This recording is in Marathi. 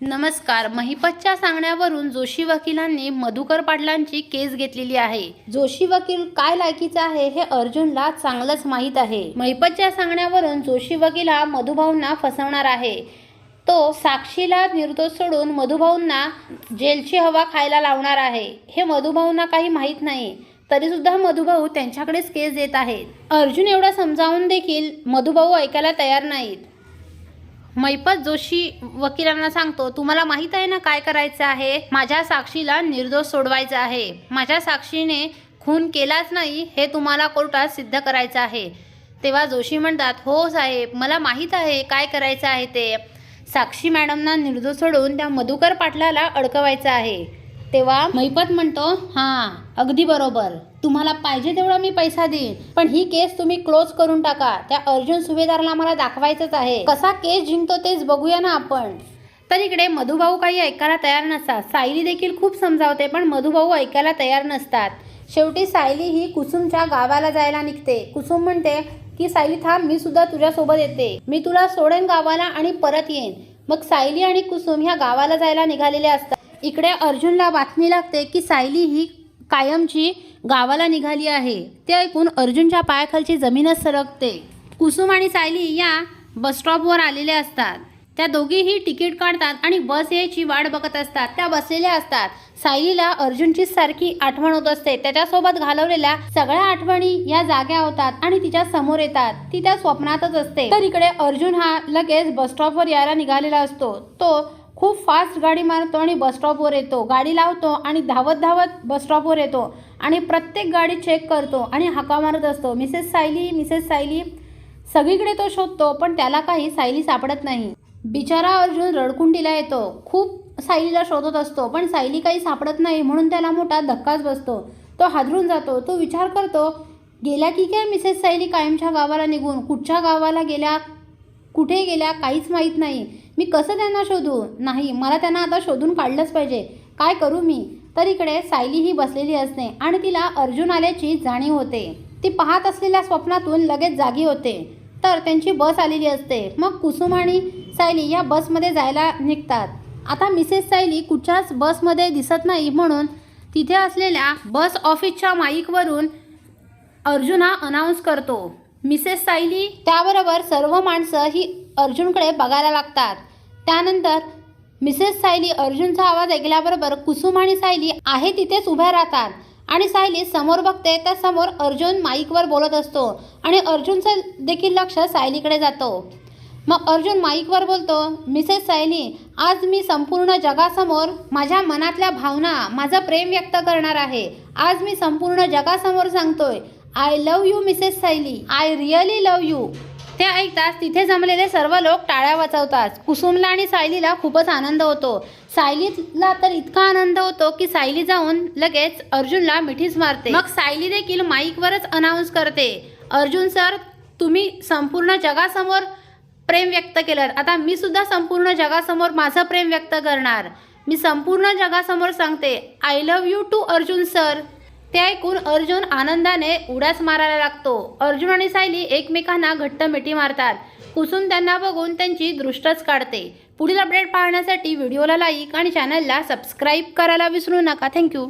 नमस्कार महिपतच्या सांगण्यावरून जोशी वकिलांनी मधुकर पाटलांची केस घेतलेली आहे. जोशी वकील काय लायकीचा आहे हे अर्जुनला चांगलंच माहीत आहे. महिपतच्या सांगण्यावरून जोशी वकील हा मधुभाऊंना फसवणार आहे. तो साक्षीला निर्दोष सोडून मधुभाऊंना जेलची हवा खायला लावणार आहे. हे मधुभाऊंना काही माहीत नाही. तरीसुद्धा मधुभाऊ त्यांच्याकडेच केस देत आहेत. अर्जुन एवढं समजावून देखील मधुभाऊ ऐकायला तयार नाहीत. मैपत जोशी वकिलांना सांगतो तुम्हाला माहीत आहे ना काय करायचं आहे? माझ्या साक्षीला निर्दोष सोडवायचं आहे. माझ्या साक्षीने खून केलाच नाही हे तुम्हाला कोर्टात सिद्ध करायचं आहे. तेव्हा जोशी म्हणतात हो साहेब मला माहीत आहे काय करायचं आहे ते. साक्षी मॅडमना निर्दोष सोडून त्या मधुकर पाटलाला अडकवायचं आहे. तेव्हा मैपत म्हणतो हां अगदी बरोबर. तुम्हाला पाहिजे तेवढा मी पैसा देईन. पण ही केस तुम्ही क्लोज करून टाका. त्या अर्जुन सुभेदारला मला दाखवायचंच आहे. कसा केस जिंकतो तेच बघूया ना आपण. तर इकडे मधुभाऊ काही ऐकायला तयार नसतात. सायली देखील खूप समजावते पण मधुभाऊ ऐकायला तयार नसतात. शेवटी सायली ही कुसुमच्या गावाला जायला निघते. कुसुम म्हणते की सायली थांब मी सुद्धा तुझ्यासोबत येते. मी तुला सोडेन गावाला आणि परत येईन. मग सायली आणि कुसुम ह्या गावाला जायला निघालेले असतात. इकडे अर्जुनला बातमी लागते की सायली ही कायमची गावाला निघाली आहे. ते ऐकून अर्जुनच्या पायाखालची जमीनच सरकते. कुसुम आणि सायली या बसस्टॉपवर आलेल्या असतात. त्या दोघीही तिकीट काढतात आणि बस यायची वाट बघत असतात. त्या बसलेल्या असतात. सायलीला अर्जुनची सारखी आठवण होत असते. त्याच्यासोबत घालवलेल्या सगळ्या आठवणी या जाग्या होतात आणि तिच्या समोर येतात. ती त्या स्वप्नातच असते. तर इकडे अर्जुन हा लगेच बसस्टॉपवर यायला निघालेला असतो. तो खूप फास्ट गाडी मारतो आणि बसस्टॉपवर येतो. गाडी लावतो आणि धावत धावत बसस्टॉपवर येतो आणि प्रत्येक गाडी चेक करतो आणि हाका मारत असतो. मिसेस सायली मिसेस सायली सगळीकडे तो शोधतो पण त्याला काही सायली सापडत नाही. बिचारा अर्जुन रडकुंडीला येतो. खूप सायलीला शोधत असतो पण सायली काही सापडत नाही म्हणून त्याला मोठा धक्काच बसतो. तो हादरून जातो. तो विचार करतो गेल्या की काय मिसेस सायली कायमच्या गावाला निघून? कुठच्या गावाला गेल्या? कुठे गेल्या? काहीच माहीत नाही. मी कसं त्यांना शोधू? नाही मला त्यांना आता शोधून काढलंच पाहिजे. काय करू मी? तर इकडे सायली ही बसलेली असते आणि तिला अर्जुन आल्याची जाणीव होते. ती पाहत असलेल्या स्वप्नातून लगेच जागी होते. तर त्यांची बस आलेली असते. मग कुसुम आणि सायली या बसमध्ये जायला निघतात. आता मिसेस सायली कुठच्याच बसमध्ये दिसत नाही म्हणून तिथे असलेल्या बस ऑफिसच्या माईकवरून अर्जुन हा अनाऊन्स करतो. मिसेस सायली त्याबरोबर सर्व माणसं ही अर्जुनकडे बघायला लागतात. त्यानंतर मिसेस सायली अर्जुनचा आवाज ऐकल्याबरोबर कुसुम आणि सायली आहे तिथेच उभ्या राहतात. आणि सायली समोर बघते त्या समोर अर्जुन माईकवर बोलत असतो आणि अर्जुनचं देखील लक्ष सायलीकडे जातो. मग अर्जुन माईकवर बोलतो मिसेस सायली आज मी संपूर्ण जगासमोर माझ्या मनातल्या भावना माझं प्रेम व्यक्त करणार आहे. आज मी संपूर्ण जगासमोर सांगतोय I love you Mrs Sayali. I really love you ते ऐकताच तिथे जमलेले सर्व लोक टाळ्या वाचवतात कुसुमला आणि सायलीला खूपच आनंद होतो. सायलीला तर इतका आनंद होतो की सायली जाऊन लगेच अर्जुनला मिठीच मारते. मग सायली देखील माईकवरच अनाऊन्स करते. अर्जुन सर तुम्ही संपूर्ण जगासमोर प्रेम व्यक्त केलं. आता मी सुद्धा संपूर्ण जगासमोर माझं प्रेम व्यक्त करणार. मी संपूर्ण जगासमोर सांगते I love you too Arjun sir. ते ऐकून अर्जुन आनंदाने उड्याच मारायला लागतो. अर्जुन आणि सायली एकमेकांना घट्ट मिठी मारतात. कुसुम त्यांना बघून त्यांची दृष्टच काढते. पुढील अपडेट पाहण्यासाठी व्हिडिओला लाईक आणि चॅनलला सबस्क्राईब करायला विसरू नका. थँक्यू